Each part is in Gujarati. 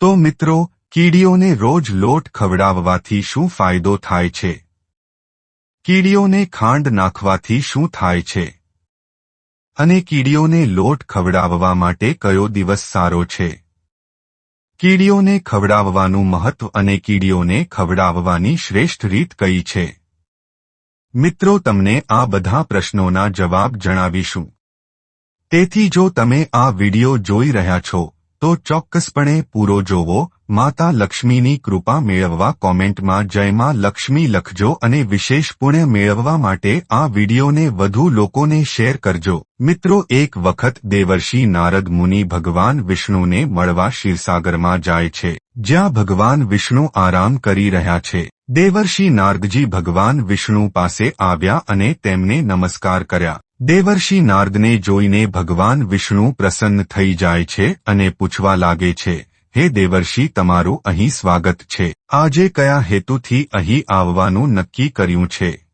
તો મિત્રો, કીડીઓને રોજ લોટ ખવડાવવાથી શું ફાયદો થાય છે? કીડીઓને ખાંડ નાખવાથી શું થાય છે? અને કીડીઓને લોટ ખવડાવવા માટે કયો દિવસ સારો છે? કીડીઓને ખવડાવવાનું મહત્વ અને કીડીઓને ખવડાવવાની શ્રેષ્ઠ રીત કઈ છે? મિત્રો, તમને આ બધા પ્રશ્નોના જવાબ જણાવીશું. તેથી જો તમે આ વિડિયો જોઈ રહ્યા છો તો ચોક્કસપણે પૂરો જોવો, માતા લક્ષ્મીની કૃપા મેળવવા કોમેન્ટમાં જયમાં લક્ષ્મી લખજો અને વિશેષ પુણ્ય મેળવવા માટે આ વિડિયોને વધુ લોકોને શેર કરજો. મિત્રો, એક વખત દેવર્ષિ નારદ મુનિ ભગવાન વિષ્ણુને મળવા ક્ષીરસાગરમાં જાય છે. જ્યાં ભગવાન વિષ્ણુ આરામ કરી રહ્યા છે. દેવર્ષિ નારદજી ભગવાન વિષ્ણુ પાસે આવ્યા અને તેમને નમસ્કાર કર્યા. દેવર્ષિ નારદને જોઈને ભગવાન વિષ્ણુ પ્રસન્ન થઈ જાય છે અને પૂછવા લાગે છે, હે દેવર્ષિ, તમારું અહીં સ્વાગત છે. આજે કયા હેતુથી અહીં આવવાનું નક્કી કર્યું છે?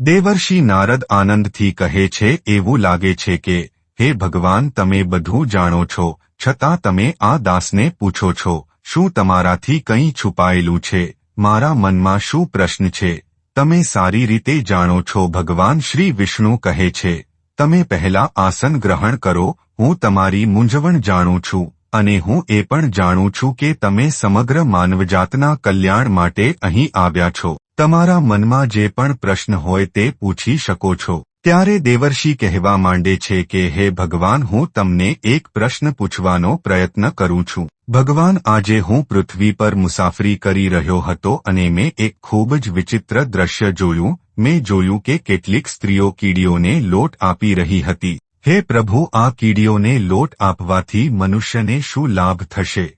દેવર્ષિ નારદ આનંદથી કહે છે, એવું લાગે છે કે, હે ભગવાન, તમે બધું જાણો છો. છતાં તમે આ દાસને પૂછો છો, શું તમારાથી કંઈ છુપાયેલું છે? મારા મનમાં શું પ્રશ્ન છે? તમે સારી રીતે જાણો છો, ભગવાન શ્રી વિષ્ણુ કહે છે, તમે પહેલા આસન ગ્રહણ કરો, હું તમારી મૂંઝવણ જાણું છું, અને હું એ પણ જાણું છું કે તમે સમગ્ર માનવજાતના કલ્યાણ માટે અહીં આવ્યા છો. તમારા મનમાં જે પણ પ્રશ્ન હોય તે પૂછી શકો છો. ત્યારે દેવર્ષિ કહેવા માંડે છે કે, હે ભગવાન, હું તમને એક પ્રશ્ન પૂછવાનો પ્રયત્ન કરું છું. ભગવાન આજે હું પૃથ્વી પર મુસાફરી કરી રહ્યો હતો અને મેં એક ખૂબ જ વિચિત્ર દ્રશ્ય જોયું. મેં જોયું કે કેટલીક સ્ત્રીઓ કીડીઓને લોટ આપી રહી હતી. હે પ્રભુ, આ કીડીઓને લોટ આપવાથી મનુષ્યને શું લાભ થશે?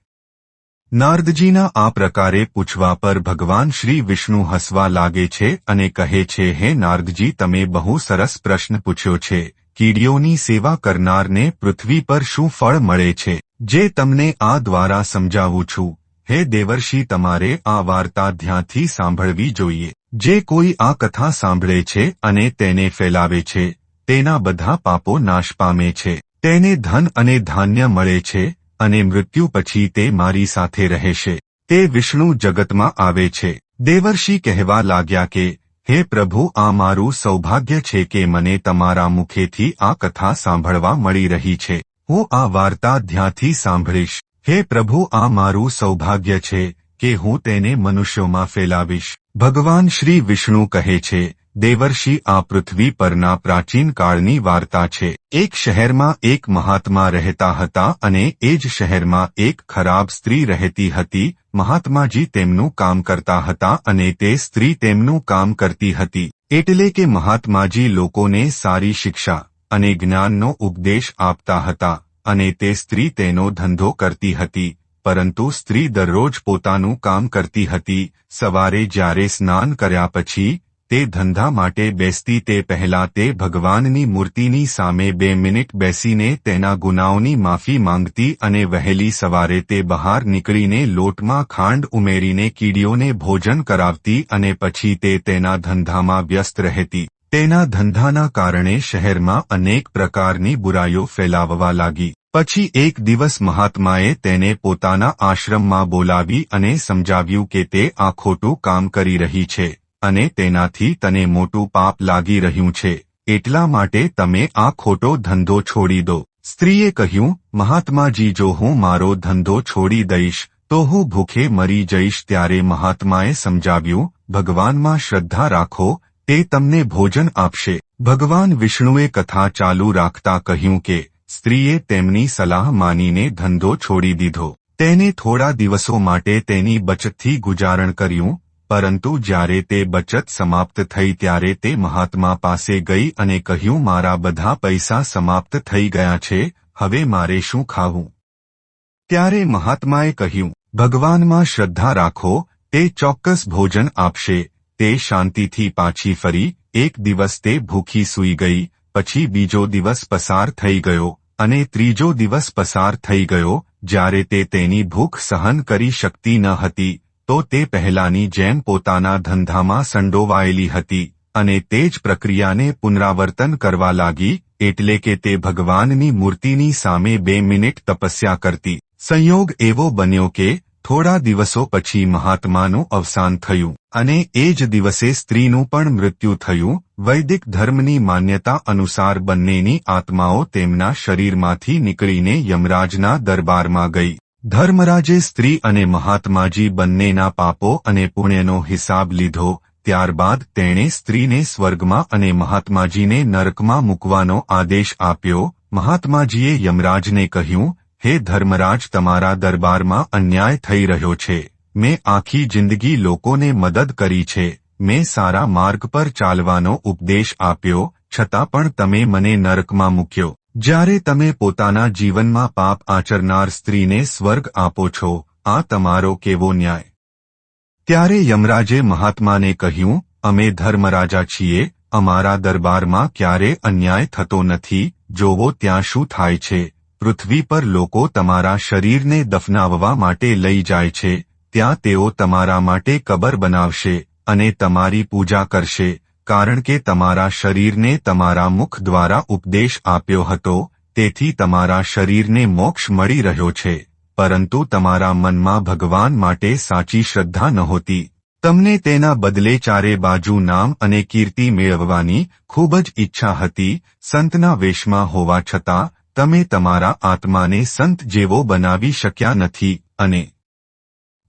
નારદજીના આ પ્રકારે પૂછવા પર ભગવાન શ્રી વિષ્ણુ હસવા લાગે છે અને કહે છે, હે નારદજી, તમે બહુ સરસ પ્રશ્ન પૂછ્યો છે. કીડીઓની સેવા કરનારને પૃથ્વી પર શું ફળ મળે છે? જે તમને આ દ્વારા સમજાવું છું. હે દેવર્ષિ, તમારે આ વાર્તા ધ્યાનથી સાંભળવી જોઈએ. જે કોઈ આ કથા સાંભળે છે અને તેને ફેલાવે છે, તેના બધા પાપો નાશ પામે છે. તેને ધન અને ધાન્ય મળે છે અને મૃત્યુ પછી તે મારી સાથે રહેશે. તે વિષ્ણુ જગતમાં આવે છે. દેવર્ષિ કહેવા લાગ્યા કે, હે પ્રભુ, આ મારું સૌભાગ્ય છે કે મને તમારા મુખેથી આ કથા સાંભળવા મળી રહી છે. હું આ વાર્તા ધ્યાંથી સાંભળીશ. હે પ્રભુ, આ મારું સૌભાગ્ય છે કે હું તેને મનુષ્યોમાં ફેલાવીશ. ભગવાન શ્રી વિષ્ણુ કહે છે, દેવર્ષિ આ પૃથ્વી પરના પ્રાચીન કાળની વાર્તા છે. એક શહેરમાં એક મહાત્મા રહેતા હતા અને એ જ શહેરમાં એક ખરાબ સ્ત્રી રહેતી હતી. મહાત્માજી તેમનું કામ કરતા હતા અને તે સ્ત્રી તેમનું કામ કરતી હતી. એટલે કે મહાત્માજી લોકોને સારી શિક્ષા અને જ્ઞાનનો ઉપદેશ આપતા હતા અને તે સ્ત્રી તેનો ધંધો કરતી હતી, પરંતુ સ્ત્રી દરરોજ પોતાનું કામ કરતી હતી, સવારે જ્યારે સ્નાન કર્યા પછી, તે ધંધા માટે બેસતી તે પહેલા તે ભગવાનની મૂર્તિની સામે બે મિનિટ બેસીને તેના ગુનાઓની માફી માંગતી અને વહેલી સવારે તે બહાર નીકળીને લોટમાં ખાંડ ઉમેરીને કીડીઓને ભોજન કરાવતી અને પછી તે તેના ધંધામાં વ્યસ્ત રહેતી. તેના ધંધાના કારણે શહેરમાં અનેક પ્રકારની બુરાઈઓ ફેલાવવા લાગી. પછી એક દિવસ મહાત્માએ તેને પોતાના આશ્રમમાં બોલાવી અને સમજાવ્યું કે તે આ ખોટું કામ કરી રહી છે અને તેનાથી તને મોટું પાપ લાગી રહ્યું છે. એટલા માટે તમે આ ખોટો ધંધો છોડી દો. સ્ત્રીએ કહ્યું, મહાત્માજી, જો હું મારો ધંધો છોડી દઈશ, તો હું ભૂખે મરી જઈશ. ત્યારે મહાત્માએ સમજાવ્યું, ભગવાનમાં શ્રદ્ધા રાખો તે તમને ભોજન આપશે. ભગવાન વિષ્ણુએ કથા ચાલુ રાખતા કહ્યું કે, સ્ત્રીએ તેમની સલાહ માનીને ધંધો છોડી દીધો. તેને થોડા દિવસો માટે તેની બચતથી ગુજારણ કર્યું, પરંતુ જ્યારે તે બચત સમાપ્ત થઈ ત્યારે તે મહાત્મા પાસે ગઈ અને કહ્યું, મારા બધા પૈસા સમાપ્ત થઈ ગયા છે, હવે મારે શું ખાવું? ત્યારે મહાત્માએ કહ્યું, ભગવાનમાં શ્રદ્ધા રાખો, તે ચોક્કસ ભોજન આપશે તે શાંતિથી પાછી ફરી, એક દિવસ તે ભૂખી સૂઈ ગઈ, પછી બીજો દિવસ પસાર થઈ ગયો, અને ત્રીજો દિવસ પસાર થઈ ગયો, જ્યારે તે તેની ભૂખ સહન કરી શકતી ન હતી, તો તે પહેલાની જેમ પોતાના ધંધામાં સંડોવાયેલી હતી, અને તે જ પ્રક્રિયાને પુનરાવર્તન કરવા લાગી, એટલે કે તે ભગવાનની મૂર્તિની સામે બે મિનિટ તપસ્યા કરતી. સંયોગ એવો બન્યો કે થોડા દિવસો પછી મહાત્માનું અવસાન થયું અને એ જ દિવસે સ્ત્રીનું પણ મૃત્યુ થયું. વૈદિક ધર્મની માન્યતા અનુસાર બંનેની આત્માઓ તેમના શરીરમાંથી નીકળીને યમરાજના દરબારમાં ગઈ. ધર્મરાજે સ્ત્રી અને મહાત્માજી બંનેના પાપો અને પુણ્યનો હિસાબ લીધો. ત્યારબાદ તેણે સ્ત્રીને સ્વર્ગમાં અને મહાત્માજીને નરકમાં મૂકવાનો આદેશ આપ્યો. મહાત્માજીએ યમરાજને કહ્યું હે ધર્મરાજ, તમારા દરબારમાં અન્યાય થઈ રહ્યો છે. મેં આખી જિંદગી લોકોને મદદ કરી છે. મેં સારા માર્ગ પર ચાલવાનો ઉપદેશ આપ્યો, છતાં પણ તમે મને નરકમાં મૂક્યો. જ્યારે તમે પોતાના જીવનમાં પાપ આચરનાર સ્ત્રીને સ્વર્ગ આપો છો, આ તમારો કેવો ન્યાય? ત્યારે યમરાજે મહાત્માને કહ્યું, અમે ધર્મરાજા છીએ, અમારા દરબારમાં ક્યારે અન્યાય થતો નથી, જોવો ત્યાં શું થાય છે. પૃથ્વી પર લોકો તમારા શરીરને દફનાવવા માટે લઈ જાય છે, ત્યાં તેઓ તમારા માટે કબર બનાવશે અને તમારી પૂજા કરશે, કારણ કે તમારા શરીરને તમારા મુખ દ્વારા ઉપદેશ આપ્યો હતો, તેથી તમારા શરીરને મોક્ષ મળી રહ્યો છે, પરંતુ તમારા મનમાં ભગવાન માટે સાચી શ્રદ્ધા નહોતી. તમને તેના બદલે ચારે બાજુ નામ અને કીર્તિ મેળવવાની ખૂબ જ ઈચ્છા હતી, સંતના વેશમાં હોવા છતાં તમે તમારા આત્માને સંત જેવો બનાવી શક્યા નથી અને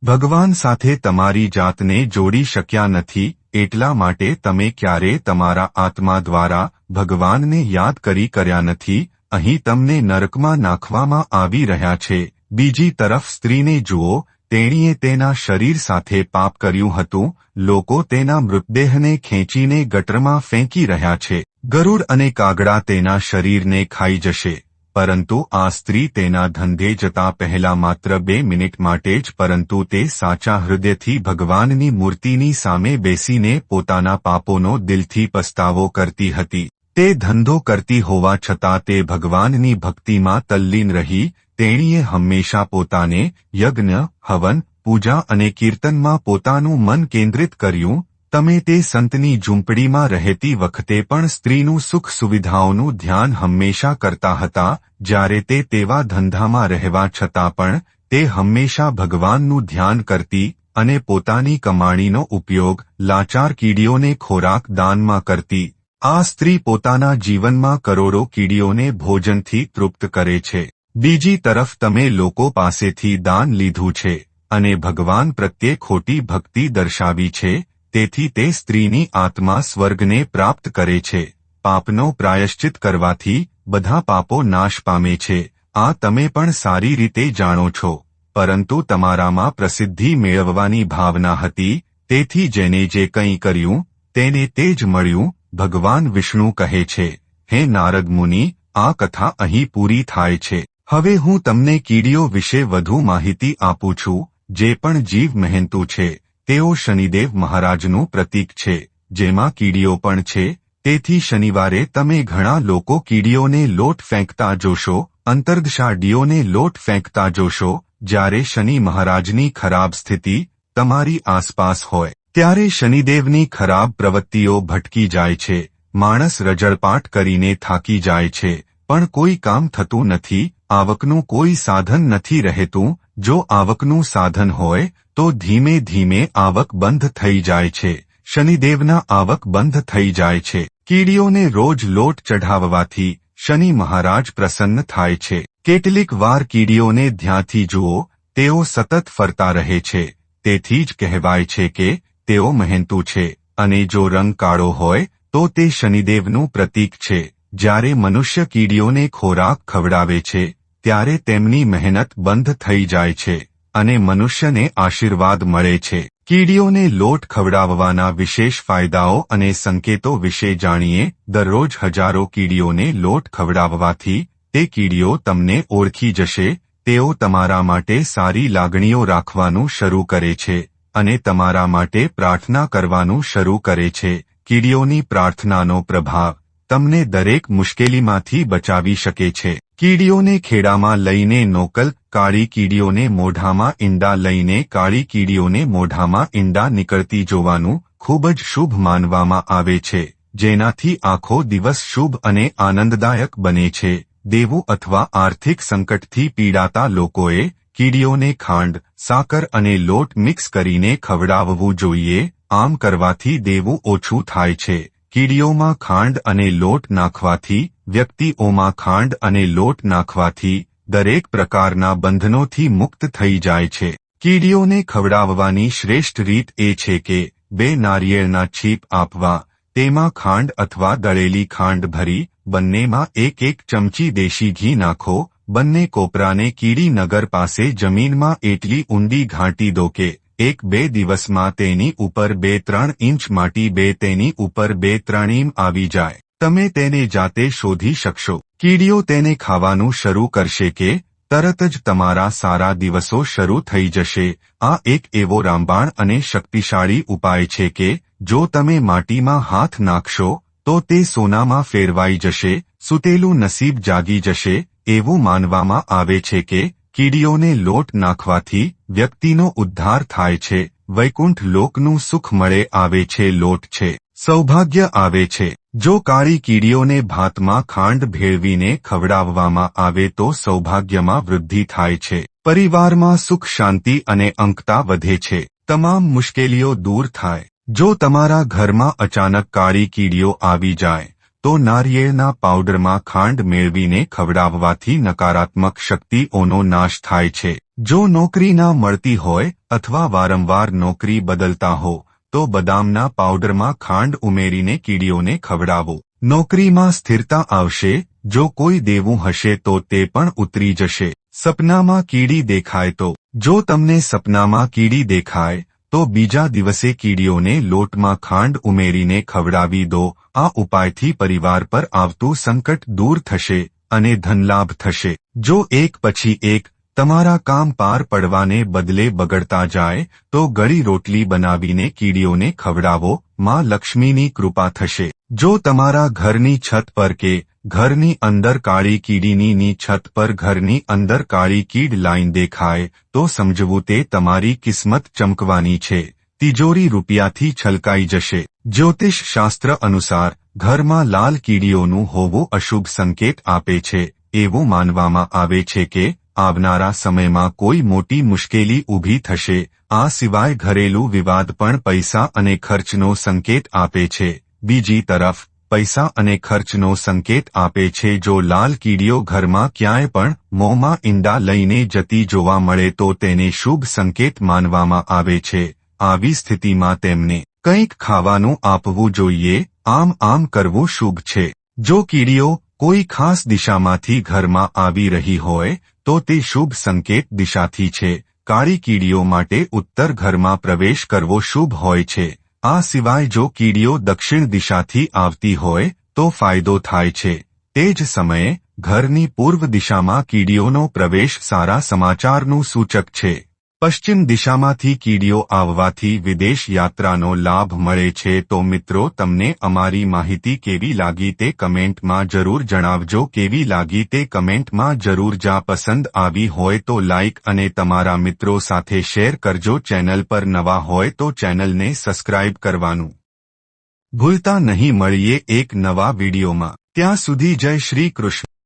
ભગવાન સાથે તમારી જાતને જોડી શક્યા નથી, એટલા માટે તમે ક્યારે તમારા આત્મા દ્વારા ભગવાનને યાદ કરી કર્યા નથી, અહીં તમને નરકમાં નાખવામાં આવી રહ્યા છે. બીજી તરફ સ્ત્રીને જુઓ, તેણીએ તેના શરીર સાથે પાપ કર્યું હતું, લોકો તેના મૃતદેહને ખેંચીને ગટરમાં ફેંકી રહ્યા છે. ગરુડ અને કાગડા તેના શરીરને ખાઈ જશે. પરંતુ આ સ્ત્રી તેના ધંધે જતા પહેલા માત્ર બે મિનિટ માટે જ પરંતુ તે સાચા હૃદયથી ભગવાનની મૂર્તિની સામે બેસીને પોતાના પાપોનો દિલથી પસ્તાવો કરતી હતી. તે ધંધો કરતી હોવા છતાં તે ભગવાનની ભક્તિમાં તલ્લીન રહી, તેણીએ હંમેશા પોતાને યજ્ઞ, હવન, પૂજા અને કીર્તનમાં પોતાનું મન કેન્દ્રિત કર્યું તમે તે સંતની ઝૂંપડીમાં રહેતી વખતે પણ સ્ત્રીનું સુખ સુવિધાઓનું ધ્યાન હંમેશા કરતા હતા, જ્યારે તે તેવા ધંધામાં રહેવા છતાં પણ તે હંમેશા ભગવાનનું ધ્યાન કરતી અને પોતાની કમાણીનો ઉપયોગ લાચાર કીડીઓને ખોરાક દાનમાં કરતી. આ સ્ત્રી પોતાના જીવનમાં કરોડો કીડીઓને ભોજનથી તૃપ્ત કરે છે. બીજી તરફ તમે લોકો પાસેથી દાન લીધું છે અને ભગવાન પ્રત્યે ખોટી ભક્તિ દર્શાવી છે તેથી તે સ્ત્રીની આત્મા સ્વર્ગને પ્રાપ્ત કરે છે. પાપનો પ્રાયશ્ચિત કરવાથી બધા પાપો નાશ પામે છે. આ તમે પણ સારી રીતે જાણો છો. પરંતુ તમારામાં પ્રસિદ્ધિ મેળવવાની ભાવના હતી. તેથી જેને જે કંઈ કર્યું, તેને તે જ મળ્યું, ભગવાન વિષ્ણુ કહે છે. હે નારદ મુનિ, આ કથા અહીં પૂરી થાય છે. હવે હું તમને કીડીઓ વિશે વધુ માહિતી આપું છું, જે પણ જીવ મહેનતુ છે. તેઓ શનિદેવ મહારાજનું પ્રતીક છે, જેમાં કીડીઓ પણ છે. તેથી શનિવારે તમે ઘણા લોકો કીડીઓને લોટ ફેંકતા જોશો અંતર્દશાડીઓને લોટ ફેંકતા જોશો, જ્યારે શનિ મહારાજની ખરાબ સ્થિતિ તમારી આસપાસ હોય. ત્યારે શનિદેવની ખરાબ પ્રવૃત્તિઓ ભટકી જાય છે, માણસ રજળપાટ કરીને થાકી જાય છે, પણ કોઈ કામ થતું નથી, આવકનું કોઈ સાધન નથી રહેતું જો આવકનું સાધન હોય, તો ધીમે ધીમે આવક બંધ થઈ જાય છે. શનિદેવના આવક બંધ થઈ જાય છે. કીડીઓને રોજ લોટ ચઢાવવાથી શનિ મહારાજ પ્રસન્ન થાય છે. કેટલીક વાર કીડીઓને ધ્યાંથી જુઓ, તેઓ સતત ફરતા રહે છે. તેથી જ કહેવાય છે કે તેઓ મહેનતુ છે અને જો રંગ કાળો હોય, તો તે શનિદેવનું પ્રતીક છે. જ્યારે મનુષ્ય કીડીઓને ખોરાક ખવડાવે છે ત્યારે તેમની મહેનત બંધ થઈ જાય છે અને મનુષ્યને આશીર્વાદ મળે છે. કીડીઓને લોટ ખવડાવવાના વિશેષ ફાયદાઓ અને સંકેતો વિશે જાણીએ. દરરોજ હજારો કીડીઓને લોટ ખવડાવવાથી તે કીડીઓ તમને ઓળખી જશે. તેઓ તમારા માટે સારી લાગણીઓ રાખવાનું શરૂ કરે છે અને તમારા માટે પ્રાર્થના કરવાનું શરૂ કરે છે. કીડીઓની પ્રાર્થનાનો પ્રભાવ તમને દરેક મુશ્કેલીમાંથી બચાવી શકે છે. કીડીઓને ખેડામાં લઈને નોકલ, કાળી કીડીઓને મોઢામાં ઈંડા લઈને કાળી કીડીઓને મોઢામાં ઈંડા નીકળતી જોવાનું ખૂબ જ શુભ માનવામાં આવે છે, જેનાથી આખો દિવસ શુભ અને આનંદદાયક બને છે. દેવું અથવા આર્થિક સંકટથી પીડાતા લોકોએ કીડીઓને ખાંડ, સાકર અને લોટ મિક્સ કરીને ખવડાવવું જોઈએ. આમ કરવાથી દેવું ઓછું થાય છે. કીડીઓમાં ખાંડ અને લોટ નાખવાથી, વ્યક્તિઓમાં ખાંડ અને લોટ નાખવાથી, દરેક પ્રકારના બંધનોથી મુક્ત થઈ જાય છે. કીડીઓને ખવડાવવાની શ્રેષ્ઠ રીત એ છે કે, બે નારિયેળના છીપ આપવા, તેમાં ખાંડ અથવા દળેલી ખાંડ ભરી, બંનેમાં એક એક ચમચી દેશી ઘી નાખો, બંને કોપરાને કીડી નગર પાસે જમીનમાં એટલી ઊંડી ઘાંટી દો કે એક બે દિવસમાં તેની ઉપર બે ત્રણ ઇંચ માટી બે તેની ઉપર બે ત્રણ ઇમ આવી જાય. તમે તેને જાતે શોધી શકશો. કીડીઓ તેને ખાવાનું શરૂ કરશે કે તરત જ તમારા સારા દિવસો શરૂ થઈ જશે. આ એક એવો રામબાણ અને શક્તિશાળી ઉપાય છે કે જો તમે માટીમાં હાથ નાખશો, તો તે સોનામાં ફેરવાઈ જશે, સુતેલું નસીબ જાગી જશે, એવું માનવામાં આવે છે કે કીડીઓને લોટ નાખવાથી વ્યક્તિનો ઉદ્ધાર થાય છે. વૈકુંઠ લોકનું સુખ મળે આવે છે, લોટ છે. સૌભાગ્ય આવે છે. જો કાળી કીડીઓને ભાતમાં ખાંડ ભેળવીને ખવડાવવામાં આવે તો સૌભાગ્યમાં વૃદ્ધિ થાય છે. પરિવારમાં સુખ, શાંતિ અને અંકતા વધે છે. તમામ મુશ્કેલીઓ દૂર થાય. જો તમારા ઘરમાં અચાનક કાળી કીડીઓ આવી જાય તો નારિયેળના પાવડરમાં ખાંડ મેળવીને ખવડાવવાથી નકારાત્મક શક્તિઓનો નાશ થાય છે. જો નોકરી ના મળતી હોય અથવા વારંવાર નોકરી બદલતા હો, તો બદામના પાવડરમાં ખાંડ ઉમેરીને કીડીઓને ખવડાવો. નોકરીમાં સ્થિરતા આવશે, જો કોઈ દેવું હશે તો તે પણ ઉતરી જશે. સપનામાં કીડી દેખાય તો. જો તમને સપનામાં કીડી દેખાય તો બીજા દિવસે કીડીઓને લોટમાં ખાંડ ઉમેરીને ખવડાવી દો. આ ઉપાયથી પરિવાર પર આવતું સંકટ દૂર થશે અને ધનલાભ થશે. જો એક પછી એક તમારા કામ પાર પડવાને બદલે બગડતા જાય, તો ગળી રોટલી બનાવીને કીડીઓને ખવડાવો, માં લક્ષ્મીની કૃપા થશે. જો તમારા ઘરની છત પર કે ઘરની અંદર કાળી કીડીની છત પર ઘરની અંદર કાળી કીડ લાઈન દેખાય, તો સમજવું તે તમારી કિસ્મત ચમકવાની છે. તિજોરી રૂપિયાથી છલકાઈ જશે. જ્યોતિષ શાસ્ત્ર અનુસાર, ઘરમાં લાલ કીડીઓનું હોવું અશુભ સંકેત આપે છે. એવું માનવામાં આવે છે કે આવનારા સમયમાં કોઈ મોટી મુશ્કેલી ઊભી થશે, આ સિવાય ઘરેલું વિવાદ પણ પૈસા અને ખર્ચનો સંકેત આપે છે. બીજી તરફ, પૈસા અને ખર્ચનો સંકેત આપે છે જો લાલ કીડીઓ ઘરમાં ક્યાંય પણ મોંમાં ઈંડા લઈને જતી જોવા મળે તો તેને શુભ સંકેત માનવામાં આવે છે. આવી સ્થિતિમાં તેમને કંઈક ખાવાનું આપવું જોઈએ, આમ આમ કરવું શુભ છે. જો કીડીઓ કોઈ ખાસ દિશામાંથી ઘરમાં આવી રહી હોય તો તે શુભ સંકેત દિશાથી છે. કાળી કીડીઓ માટે ઉત્તર ઘરમાં પ્રવેશ કરવો શુભ હોય છે. આ સિવાય જો કીડીઓ દક્ષિણ દિશાથી આવતી હોય, તો ફાયદો થાય છે. તે જ સમયે, ઘરની પૂર્વ દિશામાં કીડીઓનો પ્રવેશ સારા સમાચારનું સૂચક છે. પશ્ચિમ દિશામાંથી કીડીઓ આવવાથી વિદેશ યાત્રાનો લાભ મળે છે તો મિત્રો તમને અમારી માહિતી કેવી લાગી તે કમેન્ટમાં જરૂર જણાવજો કેવી લાગી તે કમેન્ટમાં જરૂર જા પસંદ આવી હોય તો લાઇક અને તમારા મિત્રો સાથે શેર કરજો ચેનલ પર નવા હોય તો ચેનલને સબસ્ક્રાઇબ કરવાનું ભૂલતા નહીં મળીએ એક નવા વિડીયોમાં ત્યાં સુધી જય શ્રી કૃષ્ણ